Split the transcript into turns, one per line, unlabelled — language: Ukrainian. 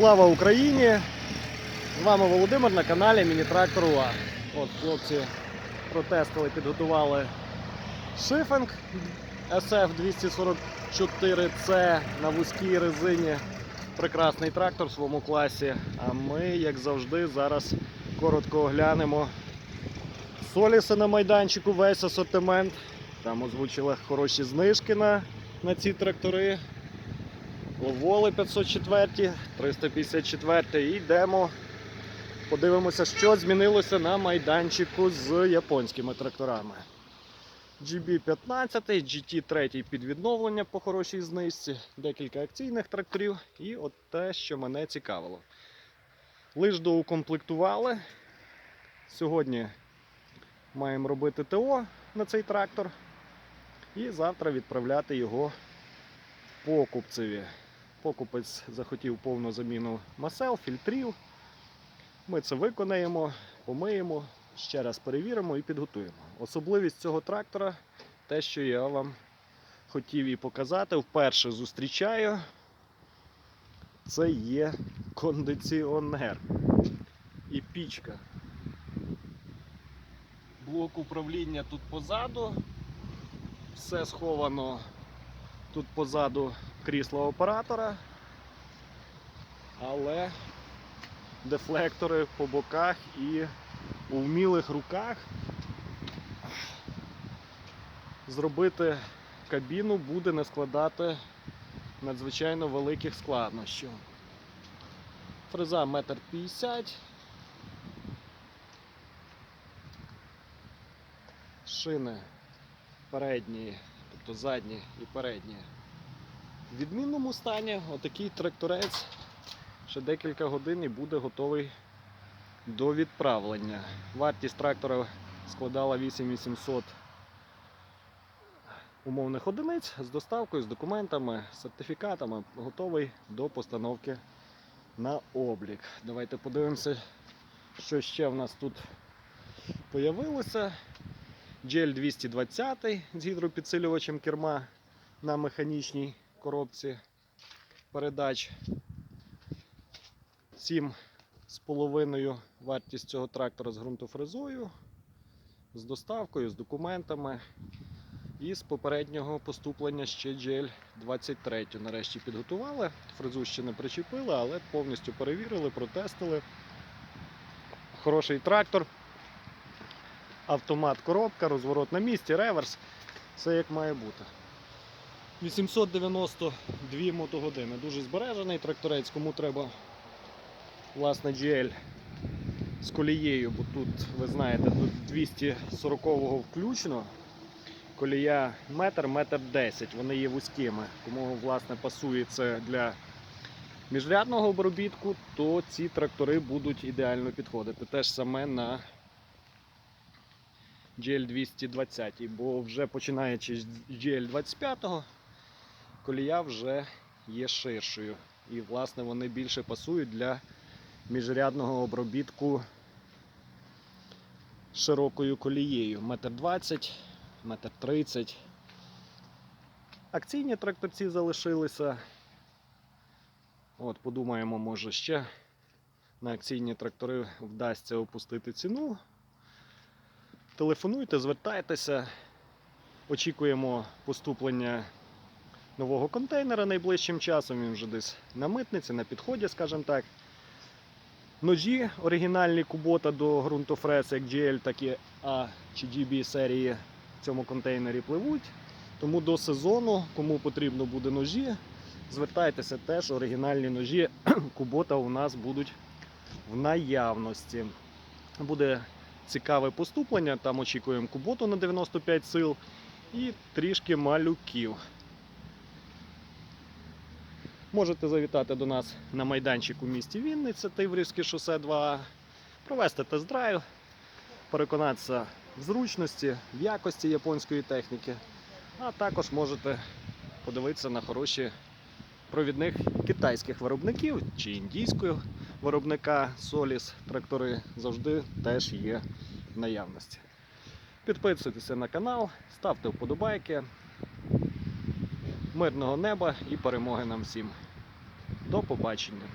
Слава Україні! З вами Володимир на каналі Міні-Трактор. От хлопці протестили, підготували шифинг SF244C на вузькій резині. Прекрасний трактор в своєму класі. А ми, як завжди, зараз коротко оглянемо соліси на майданчику, весь асортимент. Там озвучили хороші знижки на, на ці трактори. Ловоли 504, 354 і йдемо. Подивимося, що змінилося на майданчику з японськими тракторами. GB15, GT3 під відновлення по хорошій знижці, декілька акційних тракторів і от те, що мене цікавило. Лиш доукомплектували. Сьогодні маємо робити ТО на цей трактор і завтра відправляти його покупцеві. Покупець захотів повну заміну масел, фільтрів. Ми це виконаємо, помиємо, ще раз перевіримо і підготуємо. Особливість цього трактора те, що я вам хотів і показати, вперше зустрічаю. Це є кондиціонер і пічка. Блок управління тут позаду. Все сховано тут позаду крісла оператора, але дефлектори по боках і у вмілих руках зробити кабіну буде не складати надзвичайно великих складнощів. Фреза 1,50 м. Шини передні, тобто задні і передні відмінному стані отакий тракторець ще декілька годин і буде готовий до відправлення. Вартість трактора складала 8800 умовних одиниць з доставкою, з документами, з сертифікатами, готовий до постановки на облік. Давайте подивимося, що ще в нас тут появилося. GL 220 з гідропідсилювачем керма на механічній коробці передач. 7,5 вартість цього трактора з ґрунтофрезою, з доставкою, з документами. І з попереднього поступлення ще GL23 нарешті підготували. Фрезу ще не причепили, але повністю перевірили, протестили. Хороший трактор. Автомат, коробка, розворот на місці, реверс. Все як має бути. 892 мотогодини. Дуже збережений тракторець, кому треба власне GL з колією, бо тут, ви знаєте, тут 240-го включно. Колія метр, метр 10, вони є вузькими. Кому власне пасує це для міжрядного обробітку, то ці трактори будуть ідеально підходити. Те ж саме на GL220, бо вже починаючи з GL25, колія вже є ширшою. І, власне, вони більше пасують для міжрядного обробітку широкою колією. Метр 20, метр 30. Акційні тракторці залишилися. От, подумаємо, може ще на акційні трактори вдасться опустити ціну. Телефонуйте, звертайтеся. Очікуємо поступлення нового контейнера найближчим часом. Він вже десь на митниці, на підході, скажімо так. Ножі оригінальні Кубота до ґрунтофрез, як GL, так і A чи GB серії в цьому контейнері пливуть. Тому до сезону, кому потрібно буде ножі, звертайтеся теж, оригінальні ножі Кубота у нас будуть в наявності. Буде цікаве поступлення. Там очікуємо куботу на 95 сил і трішки малюків. Можете завітати до нас на майданчик у місті Вінниця, Тиврівське шосе 2, провести тест-драйв, переконатися в зручності, в якості японської техніки, а також можете подивитися на хороші провідних китайських виробників чи індійського виробника Solis трактори завжди теж є в наявності. Підписуйтеся на канал, ставте вподобайки. Мирного неба і перемоги нам всім. До побачення!